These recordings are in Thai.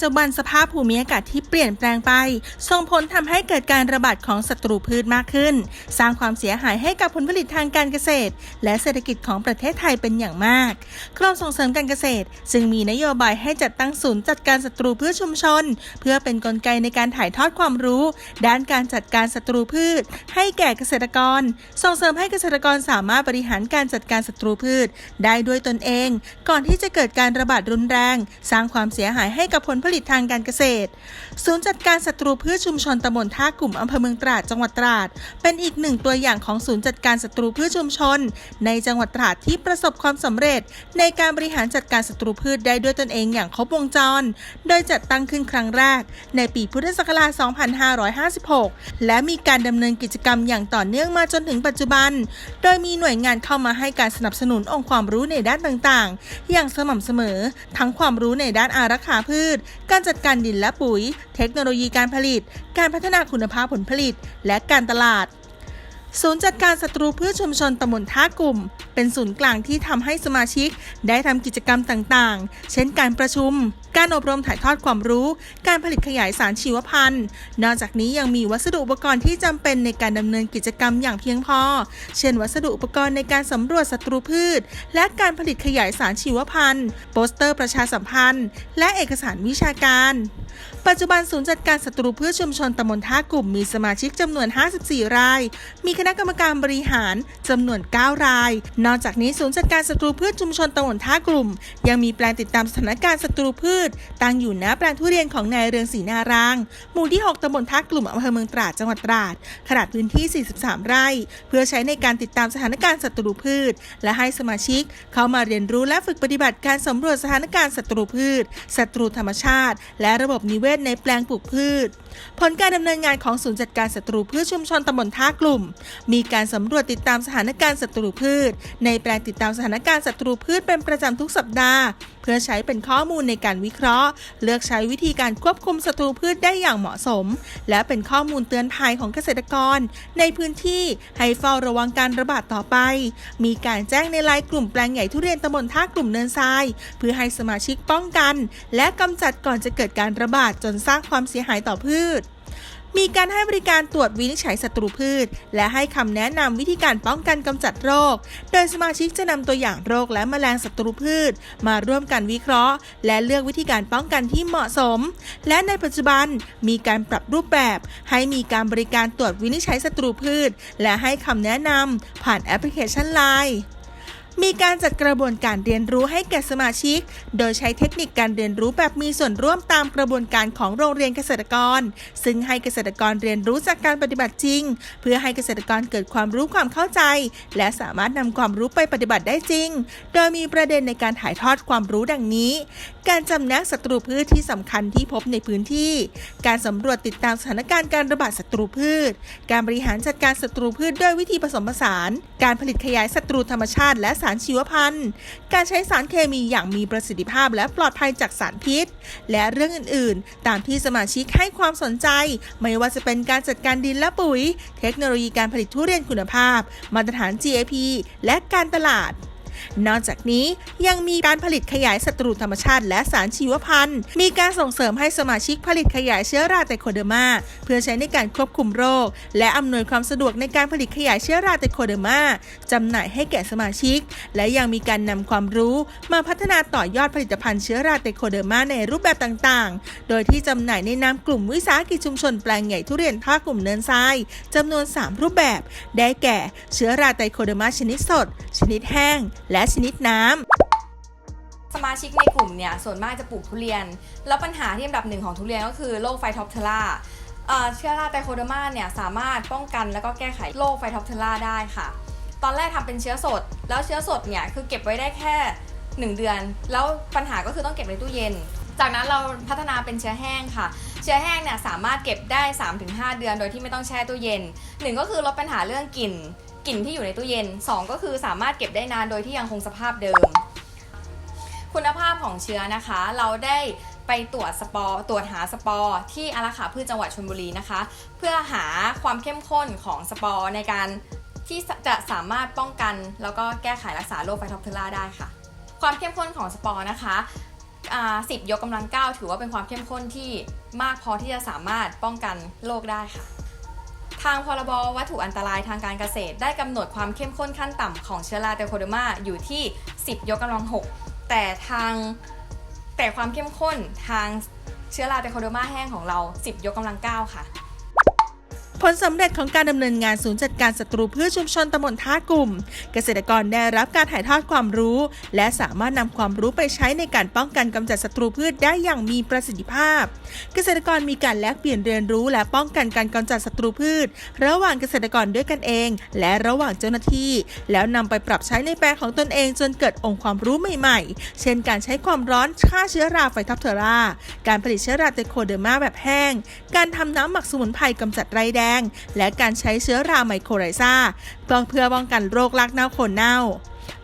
ปัจจุบันสภาพภูมิอากาศที่เปลี่ยนแปลงไป ส่งผลทำให้เกิดการระบาดของศัตรูพืชมากขึ้น สร้างความเสียหายให้กับผลผลิตทางการเกษตร และเศรษฐกิจของประเทศไทยเป็นอย่างมาก กรมส่งเสริมการเกษตรจึงมีนโยบายให้จัดตั้งศูนย์จัดการศัตรูพืชชุมชน เพื่อเป็นนกลไกในการถ่ายทอดความรู้ ด้านการจัดการศัตรูพืช ให้แก่เกษตรกร ส่งเสริมให้เกษตรกรสามารถบริหารการจัดการศัตรูพืช ได้ด้วยตนเอง ก่อนที่จะเกิดการระบาดรุนแรง สร้างความเสียหายให้กับผลผลิตทางการเกษตร ศูนย์จัดการศัตรูพืชชุมชนตำบลท่ากลุ่มอำเภอเมืองตราดจังหวัดตราด เป็นอีกหนึ่งตัวอย่างของศูนย์จัดการศัตรูพืชชุมชน ในจังหวัดตราดที่ประสบความสำเร็จ ในการบริหารจัดการศัตรูพืชได้ด้วยตนเองอย่างครบวงจร โดยจัดตั้งขึ้นครั้งแรก ในปีพุทธศักราช 2556 และมีการดำเนินกิจกรรมอย่างต่อเนื่องมาจนถึงปัจจุบัน โดยมีหน่วยงานเข้ามาให้การสนับสนุนองค์ความรู้ในด้านต่างๆ อย่างสม่ำเสมอ ทั้งความรู้ในด้านอารักขาพืช การจัดการดินและปุ๋ย เทคโนโลยีการผลิต การพัฒนาคุณภาพผลผลิต และการตลาดศูนย์จัดการศัตรูพืชชุมชนตำบลท่ากลุ่ม เป็นศูนย์กลางที่ทำให้สมาชิกได้ทำกิจกรรมต่างๆ เช่นการประชุม การอบรมถ่ายทอดความรู้ การผลิตขยายสารชีวพันธุ์ นอกจากนี้ยังมีวัสดุอุปกรณ์ที่จำเป็นในการดำเนินกิจกรรมอย่างเพียงพอ เช่น วัสดุอุปกรณ์ในการสำรวจศัตรูพืช และการผลิตขยายสารชีวพันธุ์ โปสเตอร์ประชาสัมพันธ์ และเอกสารวิชาการปัจจุบันศูนย์จัดการศัตรูพืชชุมชนตำบลท่ากลุ่มมีสมาชิกจำนวน 54 ราย มีคณะกรรมการบริหารจำนวน 9 ราย นอกจากนี้ศูนย์จัดการศัตรูพืชชุมชนตำบลท่ากลุ่ม ยังมีแปลงติดตามสถานการณ์ศัตรูพืช ตั้งอยู่ณแปลงทุเรียนของนายเรืองศรีนาราง หมู่ที่ 6ตำบลท่ากลุ่มอำเภอเมืองตราดจังหวัดตราด ขนาดพื้นที่ 43 ไร่ เพื่อใช้ในการติดตามสถานการณ์ศัตรูพืช และให้สมาชิก เข้ามาเรียนรู้และฝึกปฏิบัติการสำรวจสถานการณ์ศัตรูพืชศัตรูธรรมชาติ และระบบนิเวศในแปลงปลูกพืช ผลการดำเนินงานของศูนย์จัดการศัตรูพืชชุมชนตำบลท่ากลุ่ม มีการสำรวจติดตามสถานการณ์ศัตรูพืช ในแปลงติดตามสถานการณ์ศัตรูพืชเป็นประจำทุกสัปดาห์ เพื่อใช้เป็นข้อมูลในการวิเคราะห์ เลือกใช้วิธีการควบคุมศัตรูพืชได้อย่างเหมาะสม และเป็นข้อมูลเตือนภัยของเกษตรกร ในพื้นที่ให้เฝ้าระวังการระบาดต่อไป มีการแจ้งในไลน์กลุ่มแปลงใหญ่ทุเรียนตำบลท่ากลุ่มเนินทราย เพื่อให้สมาชิกป้องกัน และกำจัดก่อนจะเกิดการระบาดจนสร้างความเสียหายต่อพืช มีการให้บริการตรวจวินิจฉัยศัตรูพืช และให้คำแนะนำวิธีการป้องกันกำจัดโรค โดยสมาชิกจะนำตัวอย่างโรคและแมลงศัตรูพืช มาร่วมกันวิเคราะห์ และเลือกวิธีการป้องกันที่เหมาะสม และในปัจจุบันมีการปรับรูปแบบ ให้มีการบริการตรวจวินิจฉัยศัตรูพืช และให้คำแนะนำผ่านแอปพลิเคชันไลน์ มีการจัดกระบวนการเรียนรู้ให้แก่สมาชิก โดยใช้เทคนิคการเรียนรู้แบบมีส่วนร่วมตามกระบวนการของโรงเรียนเกษตรกร ซึ่งให้เกษตรกรเรียนรู้จากการปฏิบัติจริง เพื่อให้เกษตรกรเกิดความรู้ความเข้าใจ และสามารถนำความรู้ไปปฏิบัติได้จริง โดยมีประเด็นในการถ่ายทอดความรู้ดังนี้ การจำแนกศัตรูพืชที่สำคัญที่พบในพื้นที่ การสำรวจติดตามสถานการณ์การระบาดศัตรูพืช การบริหารจัดการศัตรูพืชด้วยวิธีผสมผสาน การผลิตขยายศัตรูธรรมชาติและสารชีวพันธุ์ การใช้สารเคมีอย่างมีประสิทธิภาพและปลอดภัยจากสารพิษ และเรื่องอื่นๆ ตามที่สมาชิกให้ความสนใจ ไม่ว่าจะเป็นการจัดการดินและปุ๋ย เทคโนโลยีการผลิตทุเรียนคุณภาพ มาตรฐาน GAP และการตลาด นอกจากนี้ยังมีการผลิตขยายศัตรูธรรมชาติ และสารชีวพันธุ์ มีการส่งเสริมให้สมาชิกผลิตขยายเชื้อราไตโคเดอร์มาเพื่อใช้ในการควบคุมโรค และอำนวยความสะดวกในการผลิตขยายเชื้อราไตโคเดอร์มาจำหน่ายให้แก่สมาชิก และยังมีการนำความรู้มาพัฒนาต่อยอดผลิตภัณฑ์เชื้อราไตโคเดอร์มาในรูปแบบต่างๆ โดยที่จำหน่ายในนามกลุ่มวิสาหกิจชุมชนแปลงใหญ่ทุเรียนภาคกลุ่มเนินทรายจำนวน 3 รูปแบบ ได้แก่ เชื้อราไตโคเดอร์มาชนิดสด ชนิดแห้งและชนิดน้ำสมาชิกในกลุ่มเนี่ยส่วนมากจะปลูกทุเรียน แล้วปัญหาที่อันดับหนึ่งของทุเรียนก็คือโรคไฟท็อปเทอร่าเชื้อราไตโคเดอร์มาเนี่ยสามารถป้องกันแล้วก็แก้ไขโรคไฟท็อปเทอร่าได้ค่ะ ตอนแรกทำเป็นเชื้อสด แล้วเชื้อสดเนี่ยคือเก็บไว้ได้แค่ 1 เดือน แล้วปัญหาก็คือต้องเก็บในตู้เย็น จากนั้นเราพัฒนาเป็นเชื้อแห้งค่ะ เชื้อแห้งเนี่ยสามารถเก็บได้ 3-5 เดือนโดยที่ไม่ต้องแช่ตู้เย็นหนึ่งก็คือลดปัญหาเรื่องกลิ่น กลิ่นที่อยู่ในตู้เย็นสองก็คือสามารถเก็บได้นานโดยที่ยังคงสภาพเดิม คุณภาพของเชื้อนะคะ เราได้ไปตรวจสปอร์ตรวจหาสปอร์ที่อาราขาพืชจังหวัดชลบุรีนะคะ เพื่อหาความเข้มข้นของสปอร์ในการที่จะสามารถป้องกัน แล้วก็แก้ไขรักษาโรคไฟท็อปเทอร่าได้ค่ะ ความเข้มข้นของสปอร์นะคะอ่า10ยกกำลัง 9 ถือว่าเป็นความเข้มข้นที่มากพอที่จะสามารถป้องกันโรคได้ค่ะ ทางพรบวัตถุอันตรายทางการเกษตร ได้กำหนดความเข้มข้นขั้นต่ำของเชื้อราเตรโคเดอร์มาอยู่ที่ 10 ยกกำลัง 6 แต่ทางแต่ความเข้มข้นทางเชื้อราเตรโคเดอร์มาแห้งของเรา 10 ยกกำลัง 9 ค่ะ ผลสำเร็จของการดำเนินงานศูนย์จัดการศัตรูพืชชุมชนตำบลท่ากลุ่ม เกษตรกรได้รับการถ่ายทอดความรู้ และสามารถนำความรู้ไปใช้ในการป้องกันกำจัดศัตรูพืชได้อย่างมีประสิทธิภาพ เกษตรกรมีการแลกเปลี่ยนเรียนรู้ และป้องกันการกำจัดศัตรูพืช ระหว่างเกษตรกรด้วยกันเอง และระหว่างเจ้าหน้าที่ แล้วนำไปปรับใช้ในแปลงของตนเองจนเกิดองค์ความรู้ใหม่ ๆ เช่น การใช้ความร้อนฆ่าเชื้อราไฟท็อปเทอรา การผลิตเชื้อราไตโคเดอร์มาแบบแห้ง การทำน้ำหมักสมุนไพรกำจัดไรแดงและการใช้เชื้อราไมโครไรซาเพื่อเพื่อป้องกันโรครากเน่าโคนเน่า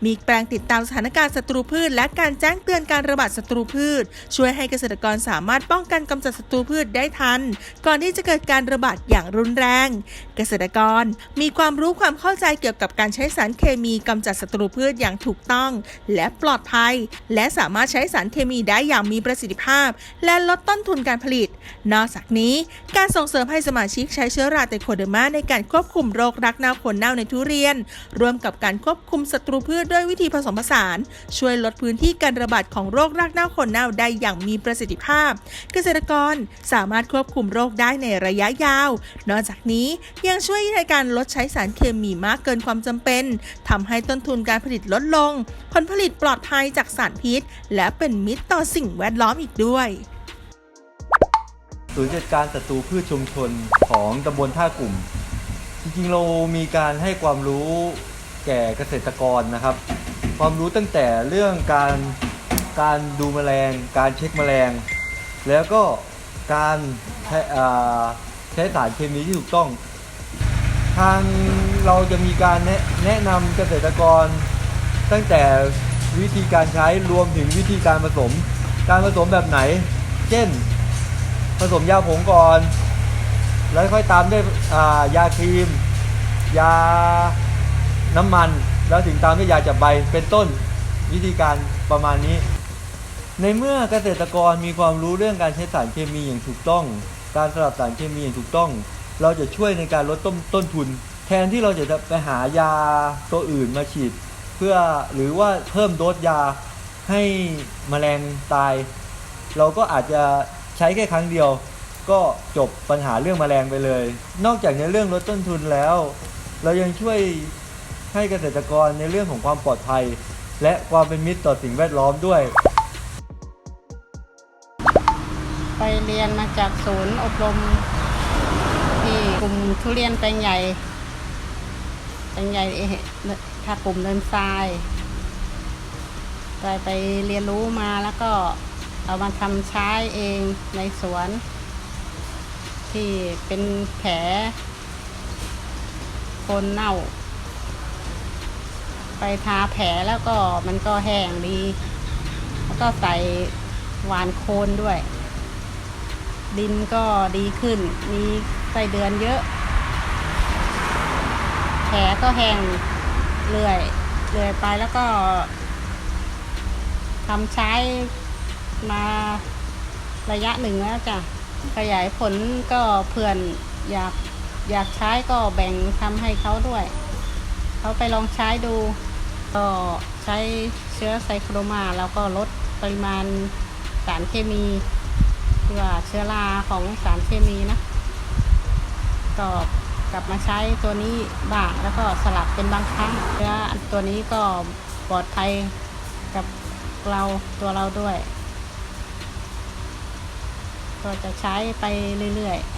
มีแปลงติดตามสถานการณ์ศัตรูพืช และการแจ้งเตือนการระบาดศัตรูพืช ช่วยให้เกษตรกรสามารถป้องกันกำจัดศัตรูพืชได้ทัน ก่อนที่จะเกิดการระบาดอย่างรุนแรง เกษตรกรมีความรู้ความเข้าใจเกี่ยวกับการใช้สารเคมีกำจัดศัตรูพืชอย่างถูกต้อง และปลอดภัย และสามารถใช้สารเคมีได้อย่างมีประสิทธิภาพ และลดต้นทุนการผลิต นอกจากนี้ การส่งเสริมให้สมาชิกใช้เชื้อราไตโคเดอร์มาในการควบคุมโรครักเน่าโคนเน่าในทุเรียน ร่วมกับการควบคุมศัตรูพืชด้วยวิธีผสมผสาน ช่วยลดพื้นที่การระบาดของโรครากเน่าคนเน่าได้อย่างมีประสิทธิภาพ เกษตรกรสามารถควบคุมโรคได้ในระยะยาว นอกจากนี้ยังช่วยในการลดใช้สารเคมีมากเกินความจำเป็นทำให้ต้นทุนการผลิตลดลง ผลผลิตปลอดภัยจากสารพิษ และเป็นมิตรต่อสิ่งแวดล้อมอีกด้วยศูนย์จัดการศัตรูพืชชุมชนของตำบลท่ากลุ่ม จริงๆ เรามีการให้ความรู้ แก่เกษตรกรนะครับ ความรู้ตั้งแต่เรื่องการการดูแมลง การเช็คแมลง แล้วก็การใช้ใช้สารเคมีที่ถูกต้อง ทางเราจะมีการแนะแนะนำเกษตรกร ตั้งแต่วิธีการใช้รวมถึงวิธีการผสม การผสมแบบไหน เช่น ผสมยาผงก่อน แล้วค่อยตามด้วยยาครีม ยา น้ำมันแล้วถึงตามด้วยยาจับใบเป็นต้นวิธีการประมาณนี้ ในเมื่อเกษตรกรมีความรู้เรื่องการใช้สารเคมีอย่างถูกต้อง การสลับสารเคมีอย่างถูกต้อง เราจะช่วยในการลดต้นต้นทุน แทนที่เราจะไปหายาตัวอื่นมาฉีด เพื่อหรือว่าเพิ่มโดสยาให้แมลงตาย เราก็อาจจะใช้แค่ครั้งเดียว ก็จบปัญหาเรื่องแมลงไปเลย นอกจากในเรื่องลดต้นทุนแล้ว เรายังช่วย ให้เกษตรกรในเรื่องของความปลอดภัย และความเป็นมิตรต่อสิ่งแวดล้อมด้วย ไปเรียนมาจากศูนย์อบรม ที่กลุ่มทุเรียนแปลงใหญ่แปลงใหญ่เอถ้ากลุ่มเนินทรายไปไปเรียนรู้มาแล้วก็เอามาทำใช้เองในสวน ที่เป็นแผลโคนเน่า ไปทาแผลแล้วก็มันก็แห้งดี แล้วก็ใส่หวานโคนด้วย ดินก็ดีขึ้น มีไส้เดือนเยอะ แผลก็แห้งเรื่อยเรื่อยไปแล้วก็ทำใช้มาระยะหนึ่งแล้วจ้ะขยายผลก็เพื่อนอยากอยากใช้ก็แบ่งทำให้เขาด้วย เขาไปลองใช้ดู ก็ใช้เชื้อไซโครมาแล้วก็ลดปริมาณสารเคมีที่ว่าเชื้อราของสารเคมีนะก็กลับมาใช้ตัวนี้บ้างแล้วก็สลับเป็นบางครั้งเชื้อตัวนี้ก็ปลอดภัยกับเราตัวเราด้วย ก็จะใช้ไปเรื่อยๆ